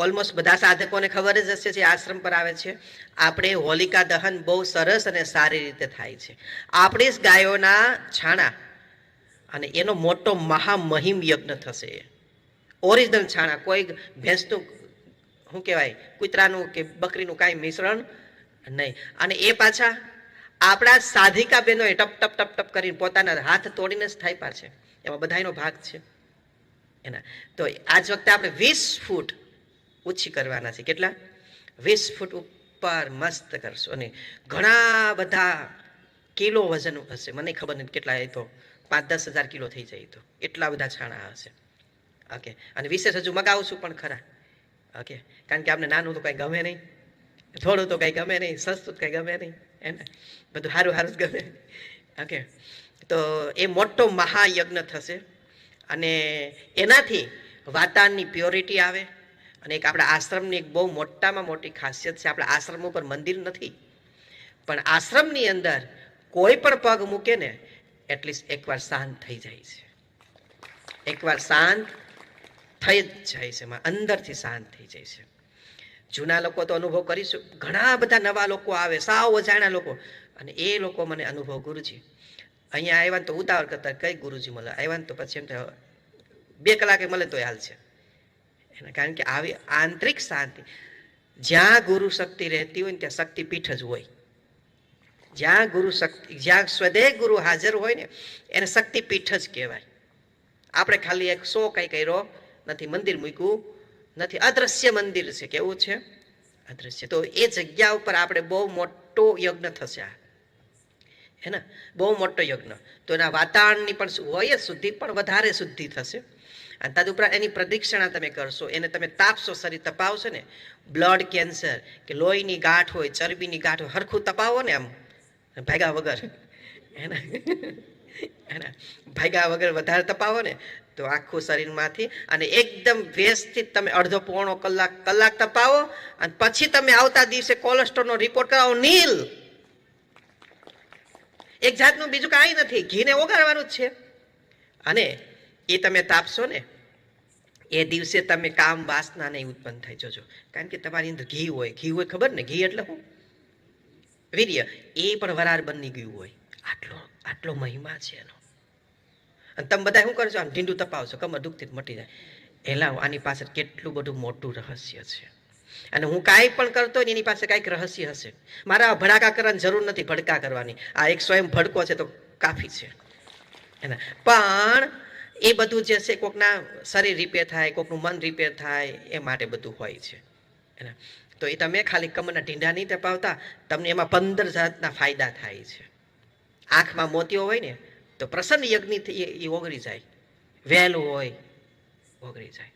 Almost બધા સાધકોને ખબર જ હશે જે આશ્રમ પર આવે છે. આપણે હોલિકા દહન બહુ સરસ અને સારી રીતે થાય છે. આપણી જ ગાયોના છાણા અને એનો મોટો મહામહિમ યજ્ઞ થશે. ઓરિજિનલ છાણા, કોઈ ભેંસનું, શું કહેવાય, કૂતરાનું કે બકરીનું કાંઈ મિશ્રણ નહીં. અને એ પાછા આપણા સાધિકા બહેનોએ ટપ ટપ ટપ ટપ કરીને પોતાના હાથ તોડીને જ થાય છે. એમાં બધાનો ભાગ છે. એના. તો આજ વખતે આપણે વીસ ફૂટ ઓછી કરવાના છે. કેટલા? વીસ ફૂટ ઉપર મસ્ત કરશો. અને ઘણા બધા કિલો વજન હશે. મને ખબર નથી કેટલા એ તો પાંચ દસ હજાર કિલો થઈ જાય તો. એટલા બધા છાણા હશે. ઓકે. અને વિશેષ હજુ મગાવશું પણ ખરા. ઓકે. કારણ કે આપણે નાનું તો કંઈ ગમે નહીં. થોડું તો કંઈ ગમે નહીં. સસ્તું તો કંઈ ગમે નહીં. એને બધું સારું સારું જ ગમે. ઓકે. તો એ મોટો મહાયજ્ઞ થશે. અને એનાથી વાતાવરણની પ્યોરિટી આવે. અને એક આપણા આશ્રમની એક બહુ મોટામાં મોટી ખાસિયત છે, આપણા આશ્રમ ઉપર મંદિર નથી. પણ આશ્રમની અંદર કોઈ પણ પગ મૂકે ને, એટલીસ્ટ એકવાર શાંત થઈ જાય છે. એકવાર શાંત થઈ જ જાય છે અંદરથી શાંત થઈ જાય છે. જૂના લોકો તો અનુભવ કરીશું, ઘણા બધા નવા લોકો આવે, સાવ અજાણ્યા લોકો. અને એ લોકો મને અનુભવ ગુરુજી, અહીંયા આવ્યા તો ઉતાવળ કરતા કઈ ગુરુજી મળે, આવ્યા તો પછી એમ બે કલાકે મળે તો હાલ છે. એના કારણ કે આવી આંતરિક શાંતિ, જ્યાં ગુરુ શક્તિ રહેતી હોય ને ત્યાં શક્તિપીઠ જ હોય. જ્યાં ગુરુ શક્તિ, જ્યાં સ્વદેહ ગુરુ હાજર હોય ને, એને શક્તિપીઠ જ કહેવાય. આપણે ખાલી એક શો કંઈ કર્યો, નથી મંદિર મૂક્યું, નથી, અદ્રશ્ય મંદિર છે, કેવું છે? અદ્રશ્ય. તો એ જગ્યા ઉપર આપણે બહુ મોટો યજ્ઞ થશે આ. હે ને? બહુ મોટો યજ્ઞ. તો એના વાતાવરણની પણ હોય શુદ્ધિ, પણ વધારે શુદ્ધિ થશે. અને તદુપરાંત એની પ્રદક્ષિણા તમે કરશો. એને તમે તાપશો, શરીર તપાવશો ને. બ્લડ કેન્સર કે લોહીની ગાંઠ હોય, ચરબીની ગાંઠ હોય, હરખું તપાવો ને આમ. ભાગ્યા વગર. એના એના વગર વધારે તપાવો ને, તો આખું શરીરમાંથી અને એકદમ વ્યવસ્થિત તમે અડધો પોણો કલાક કલાક તપાવો અને પછી તમે આવતા દિવસે કોલેસ્ટ્રોલનો રિપોર્ટ કરાવો નીલ. એક જાતનું બીજું કાંઈ નથી. ઘીને ઓગાળવાનું જ છે. અને એ તમે તાપશો ને, એ દિવસે તમે કામ વાસના નહીં ઉત્પન્ન થાય જોજો. કારણ કે તમારી અંદર ઘી હોય. ઘી હોય ખબર ને? ઘી એટલે શું? વીર્ય. એ પણ વરાળ બની ગયું હોય. આટલો આટલો મહિમા છે એનો. અને તમે બધા શું કરશો? આમ ઢીંડું તપાવશો. કમર દુઃખથી મટી જાય. એલા, આની પાસે કેટલું બધું મોટું રહસ્ય છે. અને હું કાંઈ પણ કરતો એની પાસે કાંઈક રહસ્ય હશે. મારા ભડાકા કરવાની જરૂર નથી, ભડકા કરવાની. આ એક સ્વયં ભડકો છે તો કાફી છે. એના. પણ એ બધું જે છે, કોકના શરીર રિપેર થાય, કોકનું મન રિપેર થાય, એ માટે બધું હોય છે. એના તો એ તમે ખાલી કમરના ઢીંડા નહીં તપાવતા, તમને એમાં પંદર જાતના ફાયદા થાય છે. આંખમાં મોતીઓ હોય ને, તો પ્રસન્ન યજ્ઞ એ ઓગળી જાય. વહેલું હોય, ઓગળી જાય.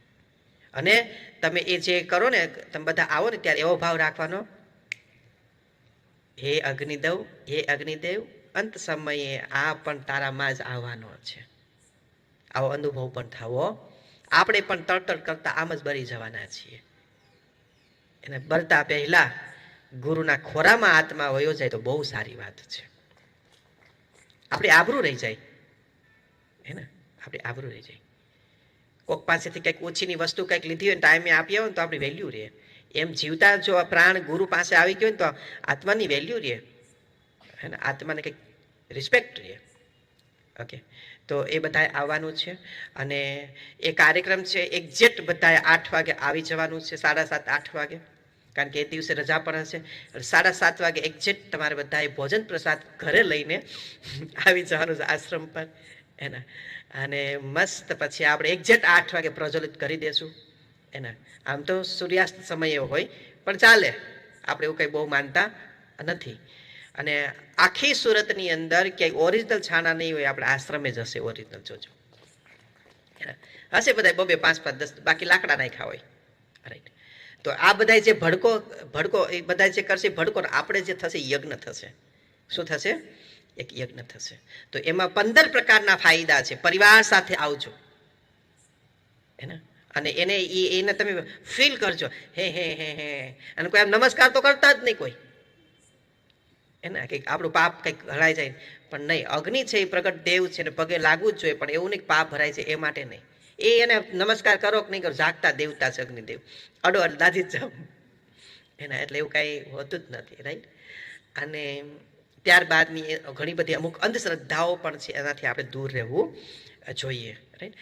અને તમે એ જે કરો ને, તમે બધા આવો ને ત્યારે એવો ભાવ રાખવાનો, હે અગ્નિદેવ હે અગ્નિદેવ, અંત સમયે આ પણ તારામાં જ આવવાનો છે. આવો અનુભવ પણ થવો આપણે પણ તડતડ કરતા આમ જ બરી જવાના છીએ. એને બરતા પહેલા ગુરુના ખોરામાં આત્મા વયો જાય તો બહુ સારી વાત છે. આપણે આબરું રહી જાય. હે ને? આપણે આબરું રહી જાય. કોક પાસેથી કંઈક ઓછીની વસ્તુ કંઈક લીધી હોય ટાઈમે આપી હોય ને તો આપણી વેલ્યુ રહે. એમ જીવતા જો પ્રાણ ગુરુ પાસે આવી ગયો ને તો આત્માની વેલ્યુ રહે. હે ને? આત્માને કંઈક રિસ્પેક્ટ રહે. ઓકે તો એ બધાએ આવવાનું છે. અને એ કાર્યક્રમ છે એક્ઝેક્ટ બધાએ આઠ વાગે આવી જવાનું છે, સાડા સાત, આઠ વાગે. કારણ કે એ દિવસે રજા પણ હશે. સાડા સાત વાગે એક્ઝેક્ટ તમારે બધાએ ભોજન પ્રસાદ ઘરે લઈને આવી જવાનું છે આશ્રમ પર. એના. અને મસ્ત પછી આપણે એક્ઝેક્ટ આઠ વાગે પ્રજ્વલિત કરી દેશું. એના. આમ તો સૂર્યાસ્ત સમયે હોય, પણ ચાલે. આપણે એવું કંઈ બહુ માનતા નથી. અને આખી સુરતની અંદર ક્યાંય ઓરિજિનલ છાના નહીં હોય, આપણે આશ્રમે જ હશે ઓરિજિનલ જોજો. હશે બધા બબે પાંચ પાંચ, દસ, બાકી લાકડા નાખ્યા હોય. રાઈટ તો આ બધા જે ભડકો ભડકો, એ બધા જે કરશે, ભડકો આપણે જે થશે યજ્ઞ થશે. શું થશે? એક યજ્ઞ થશે. તો એમાં પંદર પ્રકારના ફાયદા છે. પરિવાર સાથે આવજો. એને અને એને એને તમે ફીલ કરજો. હે હે હે હે. અને કોઈ આમ નમસ્કાર તો કરતા જ નહીં કોઈ. એના કંઈક આપણું પાપ કંઈક હરાઈ જાય પણ નહીં, અગ્નિ છે એ પ્રગટ દેવ છે ને પગે લાગવું જ જોઈએ, પણ એવું નહીં પાપ ભરાય છે એ માટે નહીં. એ એને નમસ્કાર કરો કે નહીં કરો, જાગતા દેવતા છે અગ્નિદેવ. અડો અડ, દાદી જ એના એટલે એવું કાંઈ હોતું જ નથી રાઈટ અને ત્યારબાદની ઘણી બધી અમુક અંધશ્રદ્ધાઓ પણ છે, એનાથી આપણે દૂર રહેવું જોઈએ રાઈટ